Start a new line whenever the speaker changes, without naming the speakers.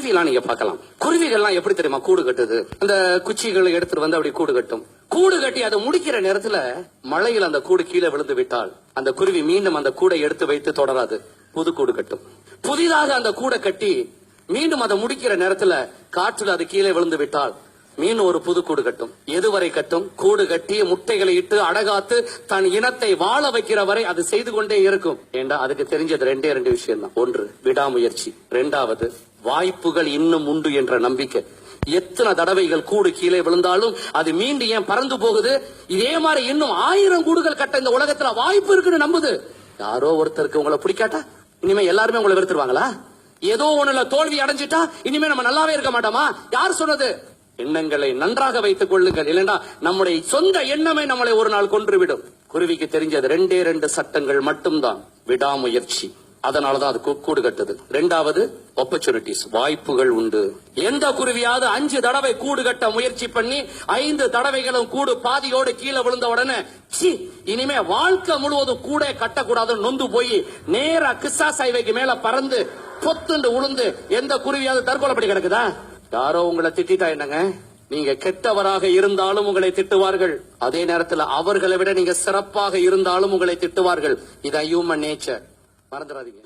குருவிலாம் நீங்க பார்க்கலாம். குருவிகள்லாம் எப்படி தெரியுமா கூடு கட்டுது? அந்த குச்சிகளை எடுத்துட்டு வந்து அப்படி கூடு கட்டும். கூடு கட்டி அதை முடிக்கிற நேரத்துல மழையில் அந்த கூடு கீழே விழுந்து விட்டால் அந்த குருவி மீண்டும் அந்த கூடை எடுத்து வைத்து தொடராது. புது கூடு கட்டும். புதிதாக அந்த கூடை கட்டி மீண்டும் அதை முடிக்கிற நேரத்துல காற்றில் அது கீழே விழுந்து விட்டால் மீன் ஒரு புது கூடு கட்டும். எதுவரை கட்டும்? கூடு கட்டி முட்டைகளை இட்டு அடகாத்து தன் இனத்தை வாழ வைக்கிற வரை அது செய்து கொண்டே இருக்கும். ஏண்டா அதுக்கு தெரிஞ்சது ரெண்டே ரெண்டு விஷயம் தான் ஒன்று விடாமுயற்சி. ரெண்டாவது வாய்ப்புகள் இன்னும் உண்டு என்ற நம்பிக்கை. எத்தனை தடவைகள் கூடு கீழே விழுந்தாலும் அது மீண்டு ஏன் பறந்து போகுது? இதே மாதிரி இன்னும் ஆயிரம் கூடுகள் கட்ட இந்த உலகத்துல வாய்ப்பு இருக்குன்னு நம்புது. யாரோ ஒருத்தருக்கு உங்களை பிடிக்காட்டா? இனிமே எல்லாருமே உங்களை வெறுத்துருவாங்களா? ஏதோ ஒண்ணுல தோல்வி அடைஞ்சிட்டா இனிமே நம்ம நல்லாவே இருக்க மாட்டோமா? யார் சொன்னது? எண்ணங்களை நன்றாக வைத்துக் கொள்ளுங்கள். இல்லைன்னா நம்முடைய சொந்த எண்ணமே நம்மளை ஒரு நாள் கொன்றுவிடும். குருவிக்கு தெரிஞ்சது ரெண்டே ரெண்டு சட்டங்கள் மட்டும்தான். விடாமுயற்சி. அதனாலதான் அது கூடு கட்டுது. ரெண்டாவது ஆப்பர்ச்சுனிட்டிஸ் வாய்ப்புகள் உண்டு. எந்த குருவியாவது அஞ்சு தடவை கூடு கட்ட முயற்சி பண்ணி ஐந்து தடவைகளும் கூடு பாதியோடு கீழே விழுந்த உடனே ச்சீ இனிமே வாழ்க்கை முழுவதும் கூட கட்டக்கூடாதுன்னு நொந்து போய் நேரா கிஸ்ஸா சைவைக்கு மேல பறந்து பொத்துண்டு உளுந்து எந்த குருவியாவது தற்கொலை படி கிடக்குதா? யாரோ உங்களை திட்டா என்னங்க? நீங்க கெட்டவராக இருந்தாலும் உங்களை திட்டுவார்கள். அதே நேரத்துல அவர்களை விட நீங்க சிறப்பாக இருந்தாலும் உங்களை திட்டுவார்கள். இதான் ஹியூமன் நேச்சர் மறந்துடாதீங்க.